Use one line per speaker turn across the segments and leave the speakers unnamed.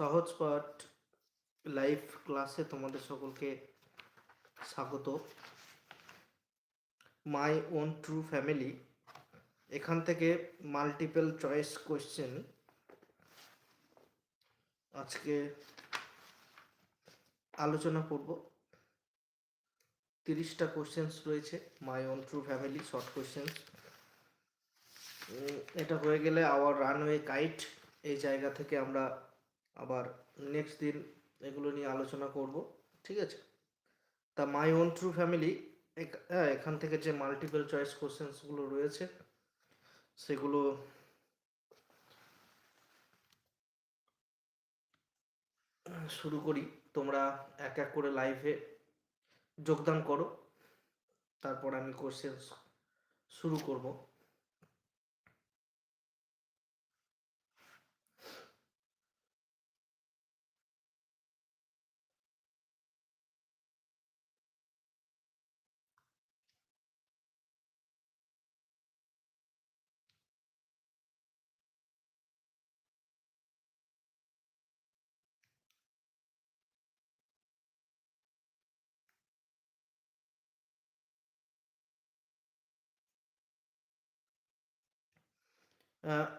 সহজ পাঠ লাইভ ক্লাসে তোমাদের সকলকে স্বাগত। মাই ওন ট্রু ফ্যামিলি এখান থেকে মাল্টিপল চয়েস কোয়েশ্চেন আজকে আলোচনা করব। তিরিশটা কোশ্চেন্স রয়েছে my own true family short questions এটা হয়ে গেলে আওয়ার রানওয়ে কাইট এই জায়গা থেকে আমরা আবার নেক্সট দিন এগুলো নিয়ে আলোচনা করব, ঠিক আছে? তা মাই ওন ট্রু ফ্যামিলি এখান থেকে যে মাল্টিপল চয়েস কোশ্চেন্সগুলো রয়েছে, সেগুলো শুরু করি। তোমরা এক এক করে লাইভে যোগদান করো। তারপর আমি কোশ্চেন শুরু করব।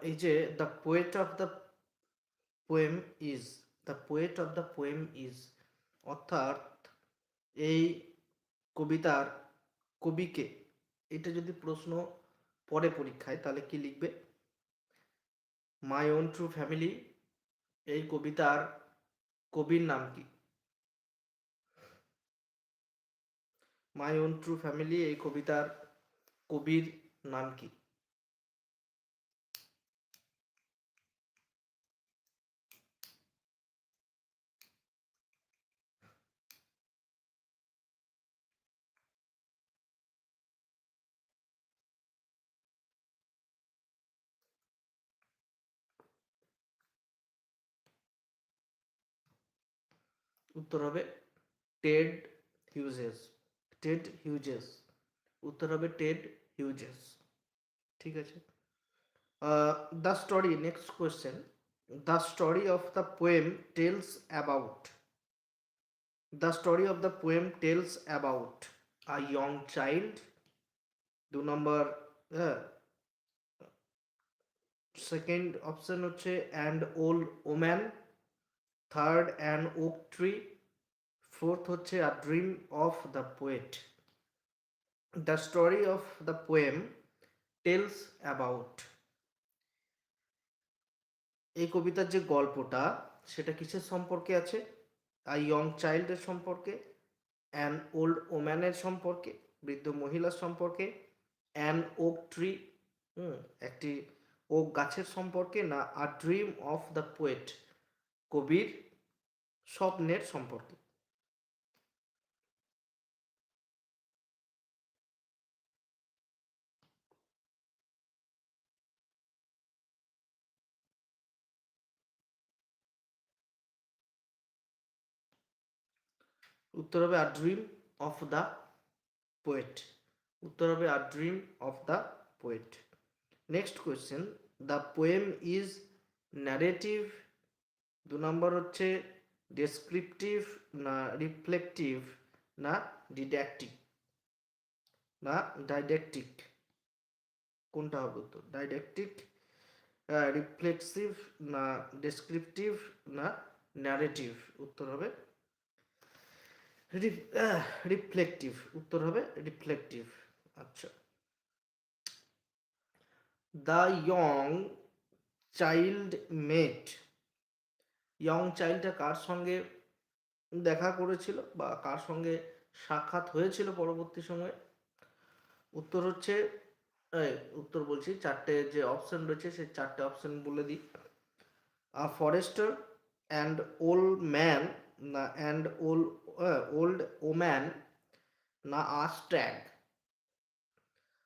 এই যে the poet of the poem is the poet of the poem is অর্থাৎ এই কবিতার কবিকে, এটা যদি প্রশ্ন পরে পরীক্ষায়, তাহলে কি লিখবে? মাই ওন ট্রু ফ্যামিলি এই কবিতার কবির নাম কি? মাই ওন ট্রু ফ্যামিলি এই কবিতার কবির নাম কি? উত্তর হবে টেড হিউজেস টেড হিউজেস, উত্তর হবে টেড হিউজেস। ঠিক আছে? The story next question the story of the poem tells about the story of the poem tells about a young child দু নম্বর সেকেন্ড অপশন হচ্ছে and old woman third an oak tree fourth হচ্ছে a dream of the poet the story of the poem tells about এই কবিতার যে গল্পটা, সেটা কিসের সম্পর্কে আছে? আ ইয়ং চাইল্ডের সম্পর্কে অ্যান ওল্ড ওম্যানের সম্পর্কে, বৃদ্ধ মহিলার সম্পর্কে অ্যান ওক ট্রি হুম, একটি ওক গাছের সম্পর্কে না a dream of the poet কবির স্বপ্নের সম্পর্কে। উত্তর হবে a dream of the poet উত্তর হবে a dream of the poet next question the poem is narrative দু নম্বর হচ্ছে ডেসক্রিপটিভ না রিফ্লেকটিভ না ডিডাক্টিক না ডাইডাক্টিক কোনটা হবে উত্তর? ডাইডাক্টিক রিফ্লেক্সিভ না ডেসক্রিপটিভ না ন্যারেটিভ উত্তর হবে রিফ্লেকটিভ উত্তর হবে রিফ্লেকটিভ আচ্ছা। The young child met young চাইল্ডটা কার সঙ্গে দেখা করেছিল বা কার সঙ্গে সাক্ষাৎ হয়েছিল পরবর্তী সময়ে? উত্তর হচ্ছে উত্তর বলছি, চারটে যে অপশন রয়েছে, সেই চারটে অপশন বলে দিই। ফরেস্টার অ্যান্ড ওল্ড ম্যান না অ্যান্ড ওল্ড ওল্ড ওম্যান না a stag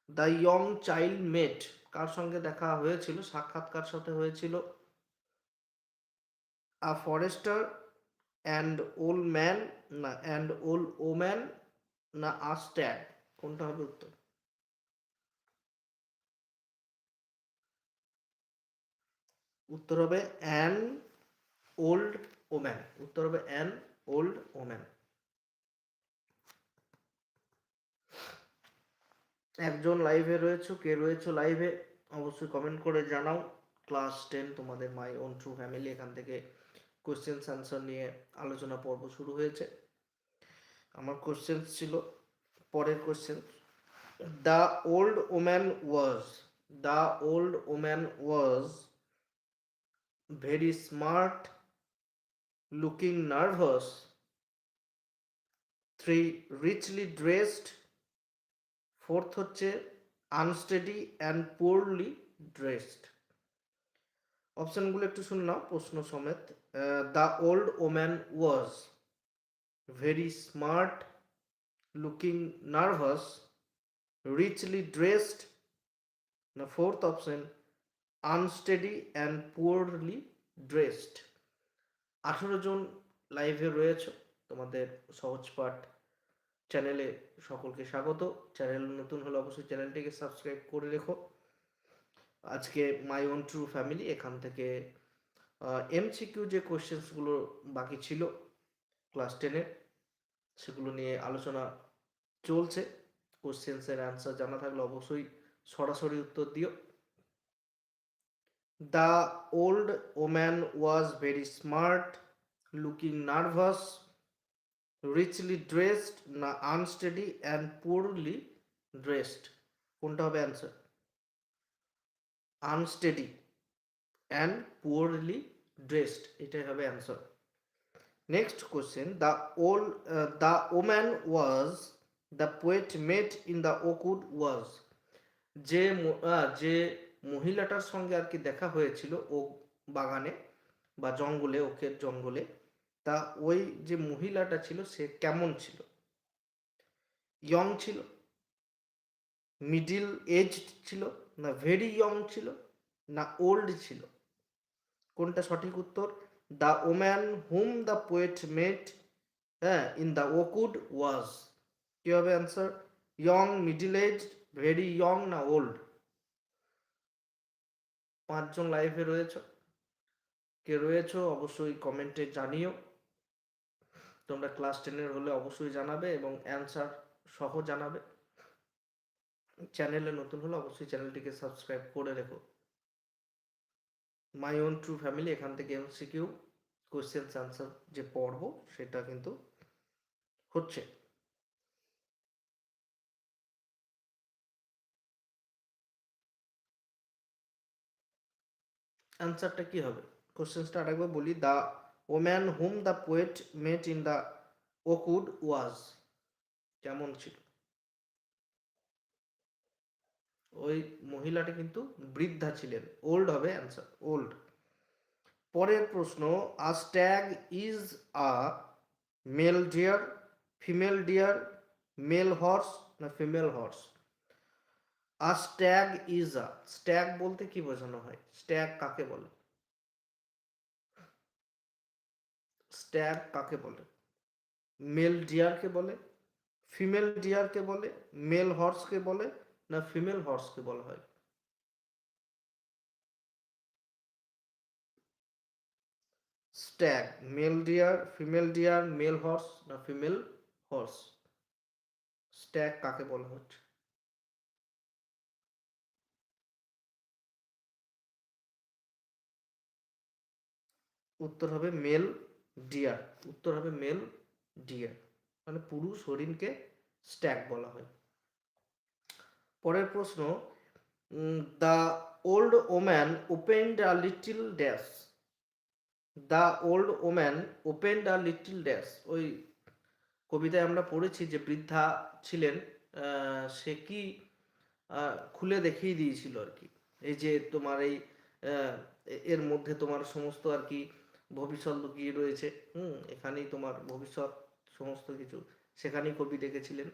the young child met কার সঙ্গে দেখা হয়েছিল, সাক্ষাৎকার সাথে হয়েছিল? A forester and old man না অ্যান্ড ওল্ড ওম্যান না আ আস্ট্যাগ কোনটা হবে উত্তর? উত্তর হবে অ্যান ওল্ড ওম্যান উত্তর হবে অ্যান ওল্ড ওম্যান একজন লাইভে রয়েছে, কে রয়েছে লাইভে অবশ্যই কমেন্ট করে জানাও। ক্লাস টেন তোমাদের মাই ওন ট্রু ফ্যামিলি এখান থেকে কোশ্চেন অ্যান্সার নিয়ে আলোচনা পর্ব শুরু হয়েছে। আমার কোশ্চেন ছিল, পরের question the old woman was the old woman was very smart looking nervous three richly dressed fourth হচ্ছে আনস্টেডি অ্যান্ড পোরলি ড্রেসড অপশনগুলো একটু শুনে নাও, প্রশ্ন সমেত। The old woman was very smart looking nervous richly dressed না fourth option unsteady and poorly dressed আঠেরো জন লাইভে রয়েছে। তোমাদের সহজ পাঠ চ্যানেলে সকলকে স্বাগত। চ্যানেল নতুন হলে অবশ্যই চ্যানেলটিকে সাবস্ক্রাইব করে রেখো। আজকে মাই ওন ট্রু ফ্যামিলি এখান থেকে এমসিকিউ যে কোশ্চেন্সগুলো বাকি ছিল ক্লাস টেনের সেগুলো নিয়ে আলোচনা চলছে। কোশ্চেন্সের অ্যান্সার জানা থাকলে অবশ্যই সরাসরি উত্তর দিও। The old woman was very smart looking nervous richly dressed না আনস্টেডি অ্যান্ড পুরলি ড্রেসড কোনটা হবে answer unsteady and poorly dressed এটাই হবে answer next question the old the woman was the poet met in the oak wood was যে যে মহিলাটার সঙ্গে আর কি দেখা হয়েছিল ও বাগানে বা জঙ্গলে ওকের জঙ্গলে, তা ওই যে মহিলাটা ছিল সে কেমন ছিল? ইয়ং ছিল মিডিল এজ ছিল, না ভেরি ইয়ং ছিল, না ওল্ড ছিল? কোনটা সঠিক উত্তর? The woman hmm the poet met হ্যাঁ in the oak wood was কি হবে answer young middle age very young না ওল্ড পাঁচজন লাইভে রয়েছে। কে রয়েছে অবশ্যই কমেন্টে জানিও। তোমরা ক্লাস টেনের হলে অবশ্যই জানাবে এবং অ্যান্সার সহ জানাবে। চ্যানেলে নতুন হলে অবশ্যই চ্যানেলটিকে সাবস্ক্রাইব করে রেখো। মাই ওন ট্রু ফ্যামিলি এখান থেকে এমসিকিউ কোয়েশ্চেন্স অ্যান্সার যে পড়ব, সেটা কিন্তু হচ্ছে। অ্যান্সারটা কি হবে? কোশ্চেন্সটা আরেকবার বলি। The woman hmm the poet met in the oak wood was কেমন ছিল? ওই মহিলাটি কিন্তু বৃদ্ধা ছিলেন। ওল্ড হবে অ্যান্সার ওল্ড পরের প্রশ্ন a stag is a male deer female deer male horse না female horse a stag is a stag বলতে কি বোঝানো হয়? স্ট্যাগ কাকে বলে? স্ট্যাগ কাকে বলে? মেল ডিয়ারকে বলে? ফিমেল ডিয়ারকে বলে? মেল হর্সকে বলে? না ফিমেল হর্সকে বলা হয়? Stag male deer female deer male horse না ফিমেল হর্স স্ট্যাগ কাকে বলা হচ্ছে? উত্তর হবে মেল ডিয়ার উত্তর হবে মেল ডিয়ার মানে পুরুষ হরিণকে স্ট্যাগ বলা হয়। পরের প্রশ্ন the old woman open a little dash. The old woman open a little dash. ওই কবিতায় আমরা পড়েছি যে বৃদ্ধা ছিলেন সে কি খুলে দেখিয়ে দিয়েছিল আর কি। এই যে তোমার এই এর মধ্যে তোমার সমস্ত আর কি ভবিষ্যৎ লুকিয়ে রয়েছে, হুম, এখানেই তোমার ভবিষ্যৎ সমস্ত কিছু, সেখানেই কবি দেখেছিলেন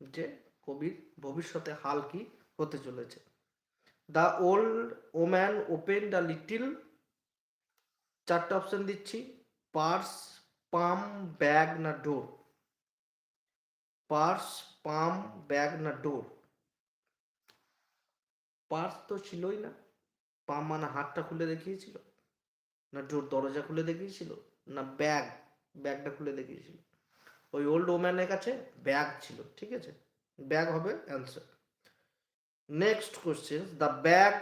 যে কবির ভবিষ্যতে হাল কি হতে চলেছে? The old woman open the little চারটা অপশন দিচ্ছি। পার্স পাম ব্যাগ না ডোর পার্স পাম ব্যাগ না ডোর পার্স তো ছিলই না। পাম মানে হাতটা খুলে দেখিয়েছিল? না ডোর দরজা খুলে দেখিয়েছিল? না ব্যাগ ব্যাগটা খুলে দেখিয়েছিল? ওই ওল্ড ওম্যানের কাছে ব্যাগ ছিল, ঠিক আছে? ব্যাগ হবে answer next question the bag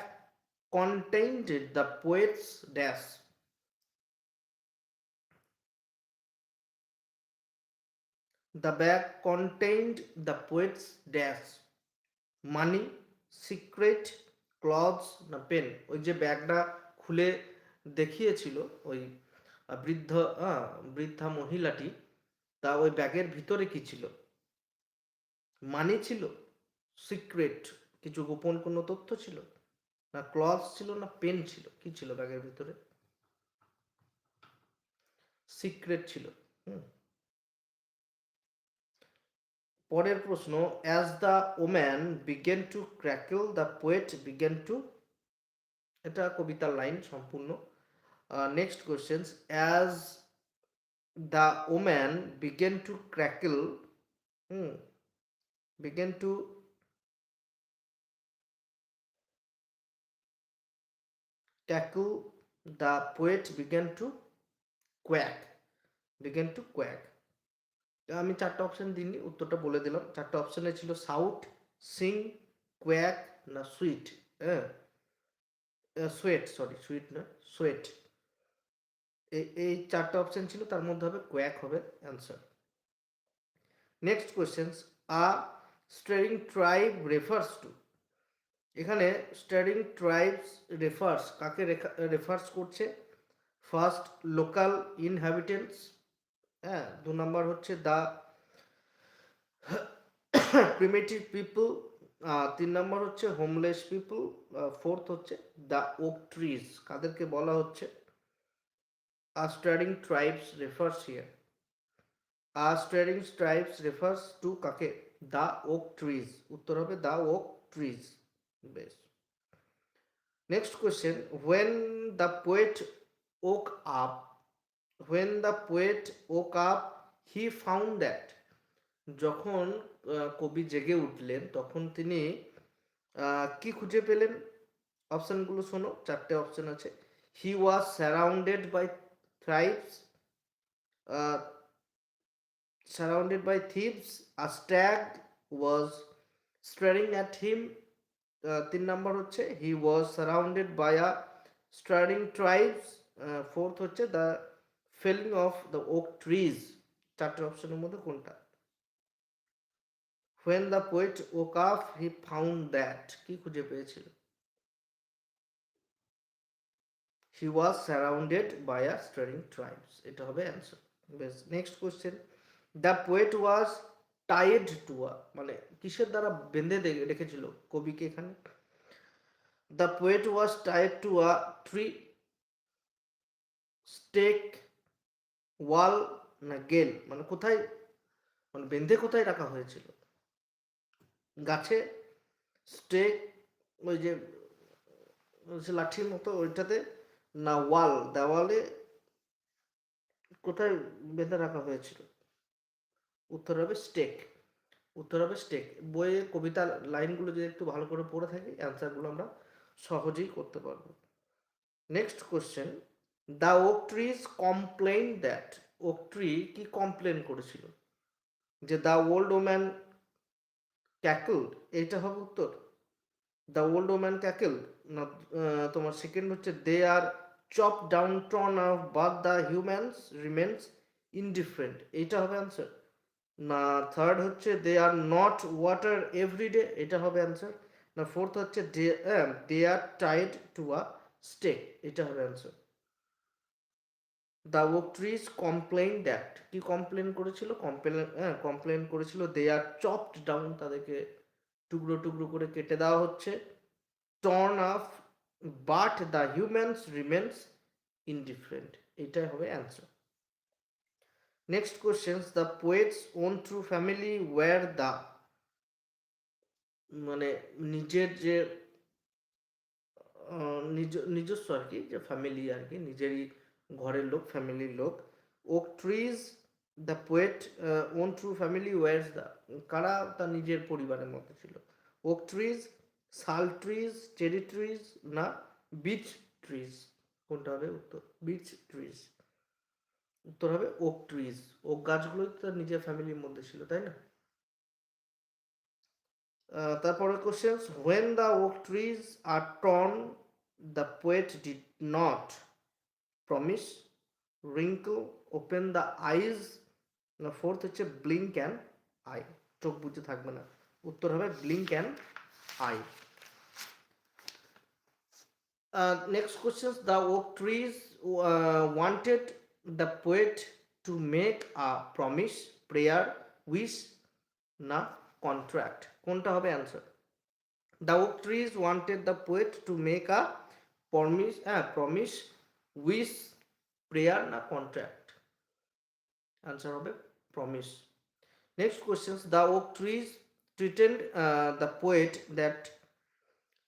contained the poet's dash. The bag contained the poet's dash. Money, secret clothes না পেন ওই যে ব্যাগটা খুলে দেখিয়েছিল ওই বৃদ্ধ বৃদ্ধা মহিলাটি, তা ওই ব্যাগের ভিতরে কি ছিল? মানি ছিল সিক্রেট কিছু গোপন কোনো তথ্য ছিল? না ক্লথ ছিল, না পেন ছিল? কি ছিল ব্যাগের ভিতরে? সিক্রেট ছিল। পরের প্রশ্ন as the woman began to crackle the poet began to এটা কবিতার লাইন সম্পূর্ণ। Next questions as the woman began to crackle hmm began to tackle the poet began to quack began to quack. আমি চারটা option দিইনি, উত্তরটা বলে দিলাম। চারটা অপশনে ছিল সাউট সিং কোয়াক না সুইট হ্যাঁ? সোয়েট সরি সুইট না সোয়েট এই চারটা অপশন ছিল, তার মধ্যে হবে কোয়াক হবে answer next questions a staring tribe refers to. এখানে স্টাডিং ট্রাইবস রেফার্স কাকে রেফার্স করছে? ফার্স্ট লোকাল ইনহ্যাবিটেন্টস হ্যাঁ দু নম্বর হচ্ছে দ্য প্রিমেটিভ পিপল তিন নম্বর হচ্ছে হোমলেস পিপল ফোর্থ হচ্ছে দ্য ওক ট্রিজ, কাদেরকে বলা হচ্ছে? আর স্টাডিং ট্রাইবস রেফার্স হিয়ার। আর স্টাডিং ট্রাইবস রেফার্স টু কাকে? দ্য ওক ট্রিজ, উত্তর হবে দ্য ওক ট্রিজ, বেশ। Next question when the poet woke up when the poet woke up he found that যখন কবি জেগে উঠলেন, তখন তিনি কি খুঁজে পেলেন? অপশানগুলো শোনো, চারটে অপশান আছে। He was surrounded by tribes surrounded by thieves a stag was staring at him তিন নম্বর হচ্ছে he was surrounded by a staring tribes fourth হচ্ছে the felling of the oak trees চারটে অপশনের মধ্যে কোনটা? When the poet woke up he found that কি খুঁজে পেয়েছিল? He was surrounded by a staring tribes এটা হবে অ্যান্সার বেশ next question the poet was tied to মানে কিসের দ্বারা বেঁধে রেখেছিল কবিকে এখানে? The poet was tied to a tree stake wall না গেল মানে কোথায় মানে বেঁধে কোথায় রাখা হয়েছিল? গাছে স্টেক, ওই যে লাঠির মতো ওইটাতে, না ওয়াল, দেওয়ালে কোথায় বেঁধে রাখা হয়েছিল? উত্তর হবে স্টেক উত্তর হবে স্টেক বইয়ে কবিতার লাইনগুলো যদি একটু ভালো করে পড়ে থাকি অ্যান্সারগুলো আমরা সহজেই করতে পারব। Next question the oak trees complain that oak tree কি কমপ্লেন করেছিল? যে দ্য ওল্ড ওম্যান ক্যাকল এইটা হবে উত্তর। দ্য ওল্ড ওম্যান ক্যাকল না তোমার সেকেন্ড হচ্ছে they are chop down ton of but the humans remains indifferent এইটা হবে অ্যান্সার না থার্ড হচ্ছে they are not water everyday এটা হবে অ্যান্সার না ফোর্থ হচ্ছে they they are tied to a stake এটা হবে answer the oak trees complain that কি কমপ্লেন করেছিল? কমপ্লেন হ্যাঁ কমপ্লেন করেছিল দে আর চপড ডাউন তাদেরকে টুকরো টুকরো করে কেটে দেওয়া হচ্ছে। Torn off but the humans remains indifferent এটাই হবে answer next questions the poet's own true family were the মানে নিজের যে নিজ, নিজস্ব আর কি, যে ফ্যামিলি আর কি, নিজেরই ঘরের লোক ফ্যামিলির লোক oak trees the poet own true family were the কারা তার নিজের পরিবারের মধ্যে ছিল? Oak trees sal trees cherry trees না বিচ ট্রিজ কোনটা হবে উত্তর? বিচ ট্রিজ উত্তর হবে ওক ট্রিজ ওক গাছগুলো তার নিজের ফ্যামিলির মধ্যে ছিল, তাই না? তারপরে questions when the oak trees are torn the poet did not promise wrinkle open the eyes না ফোর্থ হচ্ছে ব্লিঙ্ক অ্যান্ড আই চোখ বুঝে থাকবে না। উত্তর হবে blink and eye next next the oak trees trees uh, the poet to make a promise prayer wish না contract কোনটা হবে answer the oak trees wanted the poet to make a promise uh, promise wish prayer না contract answer হবে next questions the oak trees threatened uh, the poet that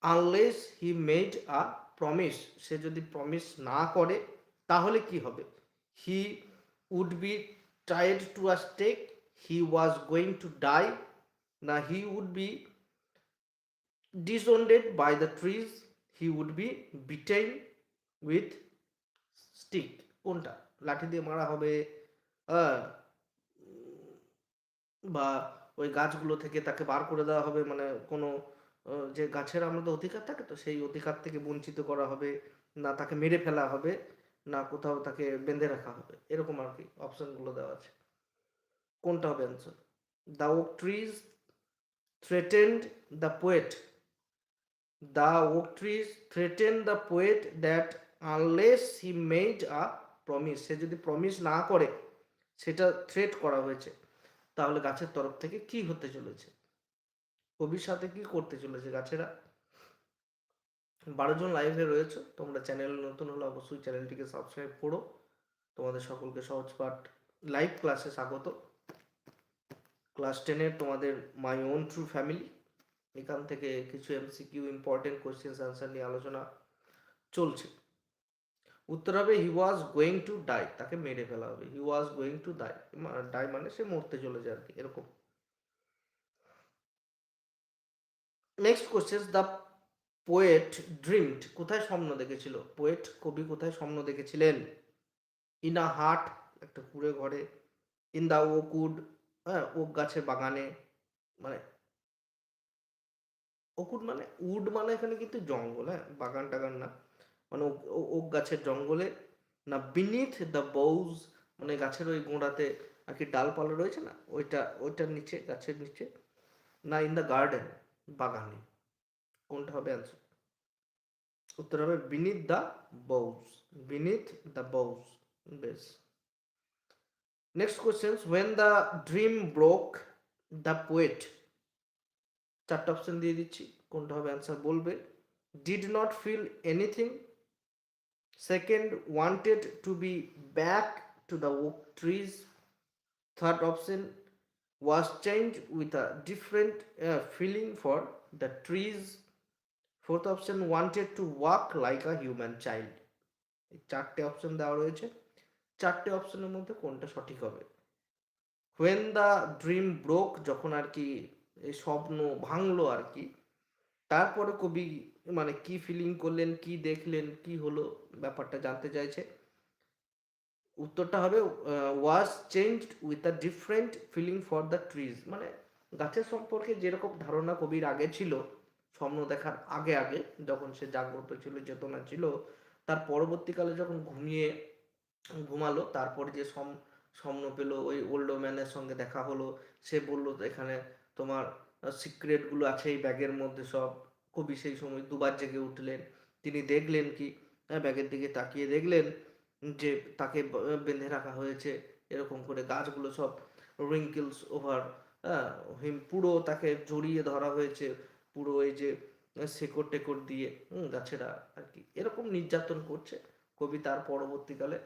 unless he made a promise সে যদি promise না করে তাহলে কি হবে he would be tried to a stake he was going to die না he would be disowned by the trees he would be beaten with stick কোনটা? লাঠি দিয়ে মারা হবে বা ওই গাছগুলো থেকে তাকে বার করে দেওয়া হবে মানে কোনো যে গাছের আমাদের অধিকার থাকে তো, সেই অধিকার থেকে বঞ্চিত করা হবে, না তাকে মেরে ফেলা হবে। না কোথাও তাকে বেঁধে রাখা হবে। এরকম আর কি অপশনগুলো দেওয়া আছে। কোনটা হবে answer the oak trees threatened the poet the oak trees threaten the poet that unless he made a promise সে যদি প্রমিস না করে, সেটা থ্রেট করা হয়েছে। তাহলে গাছের তরফ থেকে কি হতে চলেছে? কবির সাথে কি করতে চলেছে গাছেরা? বারো জন লাইভে রয়েছে, তোমরা চ্যানেল নতুন হলে অবশ্যই চ্যানেলটিকে সাবস্ক্রাইব করো। তোমাদের সকলকে সহজ পাঠ লাইভ ক্লাসে স্বাগত। ক্লাস টেনের তোমাদের মাই ওন ট্রু ফ্যামিলি এখান থেকে কিছু এমসিকিউ ইম্পর্টেন্ট কোয়েশ্চেন্স আনসার নিয়ে আলোচনা চলছে। উত্তর হবে he was going to die তাকে মেরে ফেলা হবে। He was going to die die মানে সে মরতে চলেছে আর কি, এরকম। Next question the poet dreamed কোথায় স্বপ্ন দেখেছিল? পোয়েট কবি কোথায় স্বপ্ন দেখেছিলেন? ইন আ হাট একটা কুড়ে ঘরে ইন দা ওকুড হ্যাঁ ওক গাছের বাগানে মানে ওকুড মানে উড মানে এখানে কিন্তু জঙ্গল হ্যাঁ বাগান টাগান না। মানে ওক- গাছের জঙ্গলে, না বিনিথ দ্য বউজ মানে গাছের ওই গোড়াতে আর কি ডালপালা রয়েছে না, ওইটা, ওইটার নিচে, গাছের নিচে, না ইন দ্য গার্ডেন বাগানে। কোনটা হবে অ্যান্সার উত্তর হবে beneath the boughs. Beneath the boughs. বেশ। Next question when the dream broke the poet চারটা অপশন দিয়ে দিচ্ছি কোনটা হবে অ্যান্সার বলবে। Did not feel anything second wanted to be back to the oak trees third option changed with a different uh, feeling for the trees. Fourth option, wanted to walk like a human child. এই চারটে option দেওয়া রয়েছে। চারটে অপশনের মধ্যে কোনটা সঠিক হবে? হোয়েন দ্য ড্রিম ব্রোক যখন আর কি এই স্বপ্ন ভাঙলো আর কি, তারপরে কবি মানে কি ফিলিং করলেন, কি দেখলেন, কি হলো, ব্যাপারটা জানতে চাইছে। উত্তরটা হবে was changed with a different feeling for the trees মানে গাছের সম্পর্কে যেরকম ধারণা কবির আগে ছিল স্বপ্ন দেখার আগে আগে যখন সে জাগ্রত ছিল, চেতনা ছিল, তার পরবর্তীকালে যখন ঘুমিয়ে ঘুমালো, তারপর যে স্বপ্ন পেল, ওই ওল্ড ম্যানের সঙ্গে দেখা হলো, সে বলল এখানে তোমার সিক্রেটগুলো আছে এই ব্যাগের মধ্যে সব। কবি সেই সময় দুবার জেগে উঠলেন। তিনি দেখলেন কি ব্যাগের দিকে তাকিয়ে দেখলেন যে, তাকে বেঁধে রাখা হয়েছে, এরকম করে গাছগুলো সব রিঙ্কেলস ওভার হিম পুরো তাকে জড়িয়ে ধরা হয়েছে। পুরো এই যে শেকড় টেকড় দিয়ে গাছেরা আর কি এরকম নির্যাতন করছে। কবি তার পরবর্তীকালে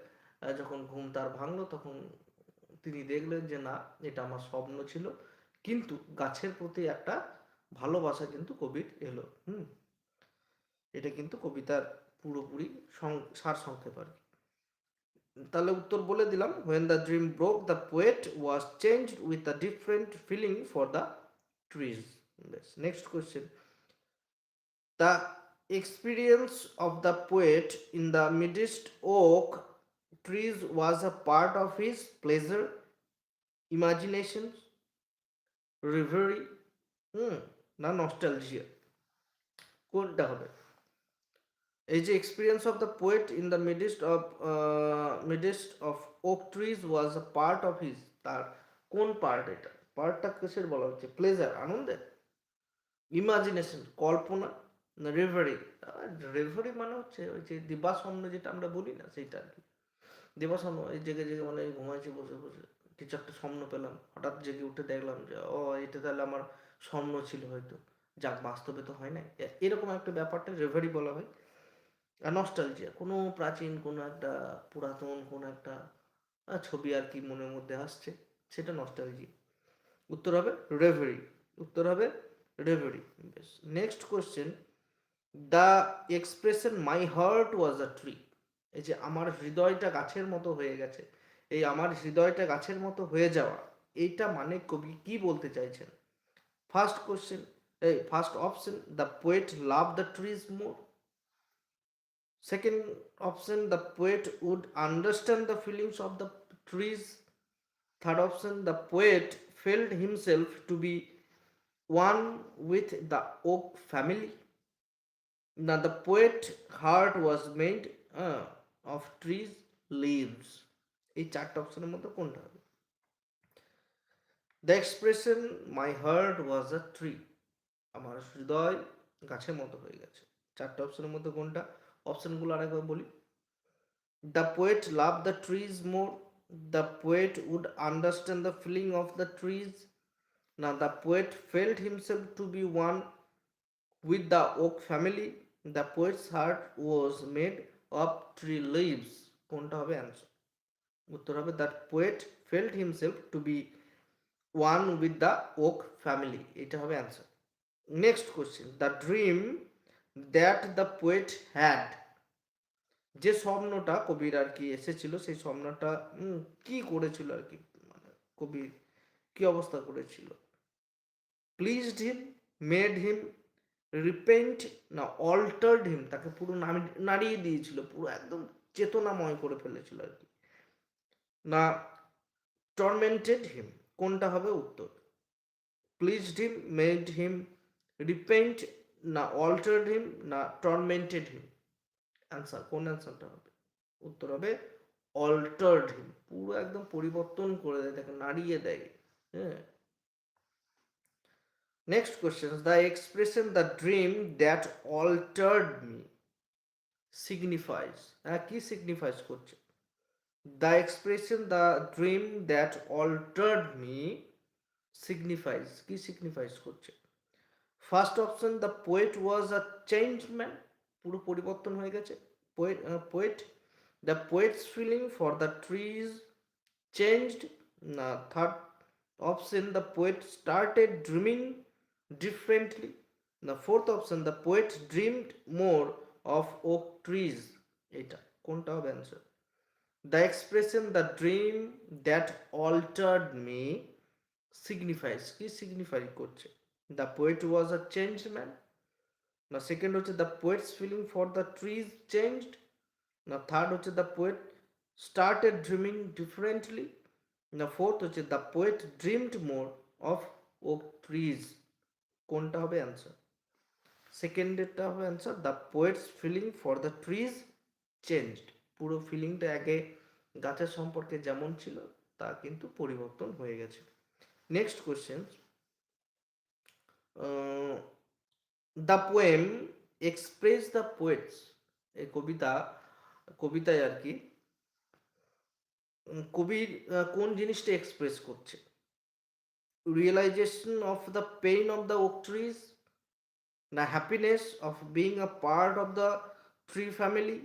যখন ঘুম তার ভাঙলো, তখন তিনি দেখলেন যে, না, এটা আমার স্বপ্ন ছিল। কিন্তু গাছের প্রতি একটা ভালোবাসা কিন্তু কবির এলো, হুম। এটা কিন্তু কবিতার পুরোপুরি সার সংক্ষেপ আর কি তাহলে উত্তর বলে দিলাম, when the dream broke, the poet was changed with a different feeling for the trees. Yes. next question. The experience of the poet in the midst oak trees was a part of his pleasure, imagination, reverie, হুম না nostalgia কোনটা হবে? এই যে experience of the poet in the midst of midst of oak trees was a part of his তার কোন part এটা? পার্টটা কিসের বলা হচ্ছে? প্লেজার আনন্দের? ইমাজিনেশন কল্পনা রেভারি রেভারি মানে হচ্ছে ওই যে দিবাস্বপ্ন যেটা আমরা বলি না, সেইটা আর কি। দিবাস্বপ্ন এই জেগে জেগে মানে ঘুমাইছি, বসে বসে, কিছু একটা স্বপ্ন পেলাম, হঠাৎ জেগে উঠে দেখলাম যে, ও, এটা তাহলে আমার স্বপ্ন ছিল হয়তো। যাক, বাস্তবে তো হয় না এরকম একটা ব্যাপারটা রেভারি বলা হয়। আর নস্টালজিয়া কোনো প্রাচীন, কোনো একটা পুরাতন, কোনো একটা ছবি আর কি মনের মধ্যে আসছে, সেটা নস্টালজিয়া উত্তর হবে রেভারি উত্তর হবে রেভারি বেশ next question the expression my heart was a tree এই যে আমার হৃদয়টা গাছের মতো হয়ে গেছে। এই আমার হৃদয়টা গাছের মতো হয়ে যাওয়া, এইটা মানে কবি কি বলতে চাইছেন? ফার্স্ট কোশ্চেন এই first option the poet love the trees more second option the poet would understand the feelings of the trees third option the poet felt himself to be one with the oak family না the poet heart was made of trees leaves এই চারটা অপশনের মধ্যে কোনটা হবে? The expression my heart was a tree আমার হৃদয় গাছের মতো হয়ে গেছে। চারটা অপশনের মধ্যে কোনটা? অপশনগুলো আরেকবার বলি। The poet love the trees more the poet would understand the feeling of the trees না the poet felt himself to be one with the oak family the poet's heart was made of tree leaves কোনটা হবে answer উত্তর হবে that poet felt himself to be one with the oak family এটা হবে answer next question the dream that the poet had যে স্বপ্নটা কবির আর কি এসেছিল, সেই স্বপ্নটা কি করেছিল আর কি? মানে কবি কি অবস্থা করেছিল? Pleased him made him repent না অল্টার্ড হিম তাকে পুরো নাড়িয়ে দিয়েছিল, পুরো একদম চেতনাময় করে ফেলেছিল আর কি। না টর্মেন্টেড হিম কোনটা হবে উত্তর? Pleased him made him repent না অল্টার্ড হিম না টর্মেন্টেড হিম অ্যান্সার কোন অ্যান্সারটা হবে? উত্তর হবে অল্টার্ড হিম পুরো একদম পরিবর্তন করে দেয়, তাকে নাড়িয়ে দেয়। হ্যাঁ? Next question the expression the dream that altered me signifies হ্যাঁ কি সিগনিফাইজ করছে? The expression the dream that altered me signifies কি সিগনিফাইজ করছে? First option the poet was a change man পুরো পরিবর্তন হয়ে গেছে। Poet poet the poet's feeling for the trees changed না third option the poet started dreaming differently the fourth option the poet dreamed more of oak trees এটা কোনটা হবে answer the expression the dream that altered me signifies কি signify করছে? The poet was a change man না second হচ্ছে the poet's feeling for the trees changed না third হচ্ছে the poet started dreaming differently না ফোর্থ হচ্ছে the poet dreamed more of oak trees কোনটা হবে অ্যান্সার সেকেন্ডেরটা হবে answer the poet's feeling for the trees changed পুরো ফিলিংটা আগে গাছের সম্পর্কে যেমন ছিল, তা কিন্তু পরিবর্তন হয়ে গেছে। Next question the poem express the poet's এই কবিতা, কবিতায় আর কি কবির কোন জিনিসটা এক্সপ্রেস করছে? Realization of the pain of the oak trees না happiness of being a part of the tree family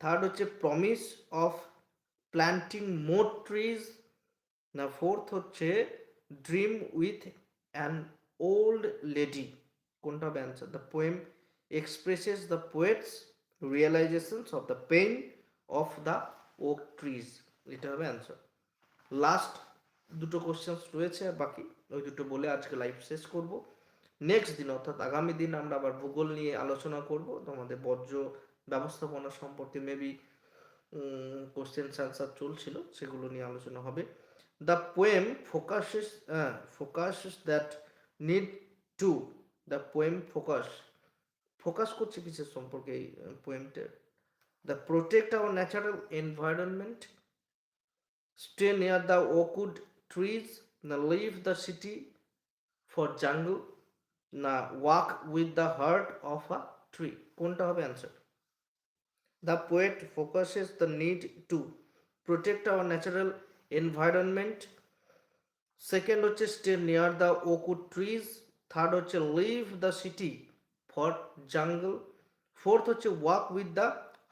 third হচ্ছে promise of planting more trees না ফোর্থ হচ্ছে dream with an old lady কোনটা হবে answer the poem expresses the poet's realizations of the pain of the oak trees এটা হবে answer last দুটো questions রয়েছে আর বাকি। ওই দুটো বলে আজকে লাইভ শেষ করব। নেক্সট দিন, অর্থাৎ আগামী দিন আমরা আবার ভূগোল নিয়ে আলোচনা করব। তোমাদের বর্জ্য ব্যবস্থাপনা সম্পর্কে মেবি কোশ্চেন আনসার চলছিল, সেগুলো নিয়ে আলোচনা হবে। The poem focuses focuses that need to the poem focus focus করছে কিসের সম্পর্কে এই পোয়েমটা the protect our natural environment stay near the oak wood trees না live the city for jungle না walk with the heart of a tree কোনটা হবে answer the poet focuses the need to protect our natural environment second হচ্ছে stay near the oak wood trees third হচ্ছে live the city for jungle fourth হচ্ছে walk with the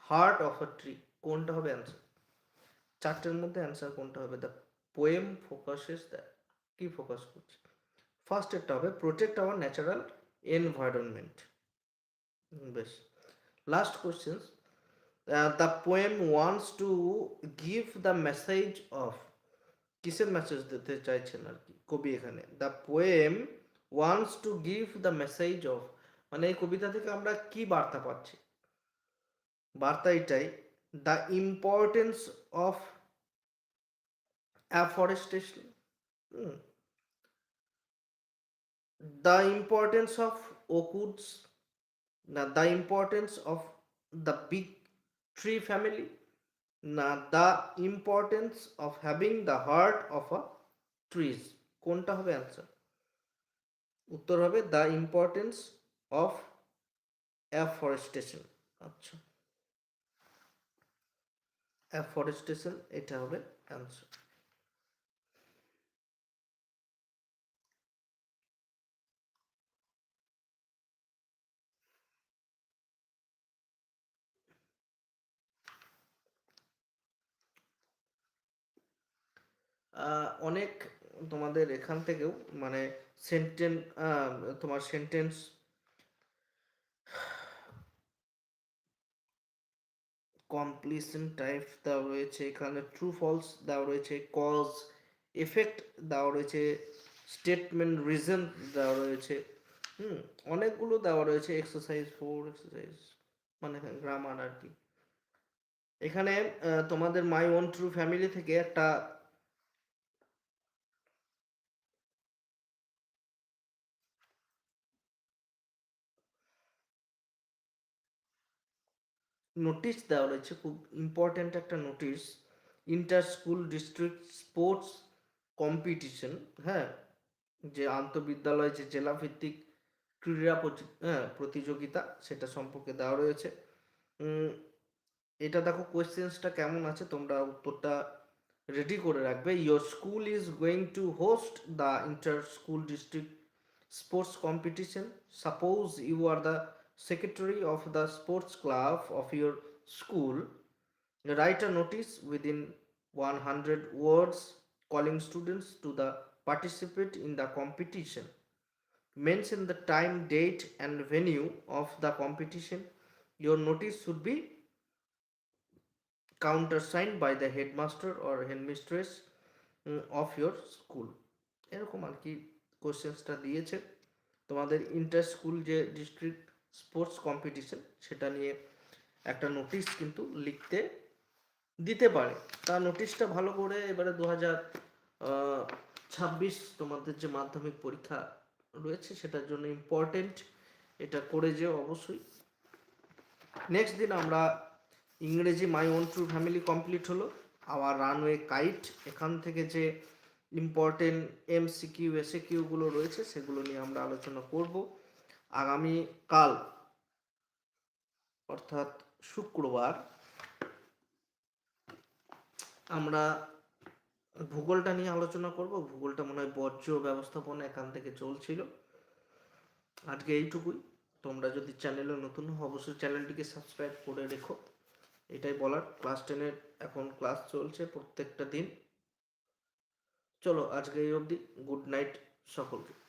heart of a tree কোনটা হবে answer চারটের মধ্যে answer কোনটা হবে? The poem focuses the কি ফোকাস করছে? ফার্স্ট একটা হবে প্রোটেক্ট আওয়ার ন্যাচারাল এনভায়রনমেন্ট বেশ। Last question the poem wants to give the message of কিসের মেসেজ দিতে চাইছেন আর কি? কবি এখানে। The poem wants to give the message of মানে এই কবিতা থেকে আমরা কি বার্তা পাচ্ছি? বার্তা এটাই the importance of afforestation the importance of oak woods now the importance of the big tree family now the importance of having the heart of a trees কোনটা হবে অ্যান্সার উত্তর হবে দ্য ইম্পর্টেন্স অফ অ্যাফরেস্টেশন আচ্ছা afforestation এটা হবে answer অনেক তোমাদের এখান থেকেও মানে সেন্টেন্স তোমার সেন্টেন্স কমপ্লিশন টাইপ দেওয়া রয়েছে, এখানে ট্রু ফলস দেওয়া রয়েছে কজ এফেক্ট দেওয়া রয়েছে স্টেটমেন্ট রিজন দেওয়া রয়েছে, হুম, অনেকগুলো দেওয়া রয়েছে এক্সারসাইজ ফোর এক্সারসাইজ মানে গ্রামার আর কি। এখানে তোমাদের মাই ওয়ান ট্রু ফ্যামিলি থেকে একটা নোটিশ দেওয়া রয়েছে, খুব ইম্পর্ট্যান্ট একটা notice inter school district sports competition হ্যাঁ? যে আন্তঃবিদ্যালয়, যে জেলা ভিত্তিক ক্রীড়া হ্যাঁ প্রতিযোগিতা, সেটা সম্পর্কে দেওয়া রয়েছে। এটা দেখো কোয়েশ্চেন্সটা কেমন আছে, তোমরা উত্তরটা রেডি করে রাখবে। Your school is going to host the inter school district sports competition suppose you are the secretary of the sports club of your school write a notice within 100 words calling students to the participate in the competition mention the time date and venue of the competition your notice should be countersigned by the headmaster or headmistress mm, of your school এরকম আর কি কোশ্চেন্সটা দিয়েছে তোমাদের inter school যে district sports competition সেটা নিয়ে একটা notice কিন্তু লিখতে দিতে পারে। তার নোটিশটা ভালো করে এবারে দু হাজার ছাব্বিশ তোমাদের যে মাধ্যমিক পরীক্ষা রয়েছে সেটার জন্য ইম্পর্টেন্ট এটা করে যে অবশ্যই। নেক্সট দিন আমরা ইংরেজি my own true family complete হলো। আবার রানওয়ে কাইট এখান থেকে যে ইম্পর্টেন্ট এম সিকিউ এসে কিউগুলো রয়েছে সেগুলো নিয়ে আমরা আলোচনা করব। আগামী কাল অর্থাৎ শুক্রবার, আমরা ভূগোলটা নিয়ে আলোচনা করব। ভূগোলটা মনে হয় বর্জ্য ব্যবস্থাপনা এখান থেকে চলছিল। আজকে এইটুকুই। তোমরা যদি চ্যানেলে নতুন অবশ্যই চ্যানেলটিকে সাবস্ক্রাইব করে রেখো। এটাই বলার। ক্লাস টেনের এখন ক্লাস চলছে প্রত্যেকটা দিন। চলো আজকে এই অবধি। গুড নাইট সকলকে।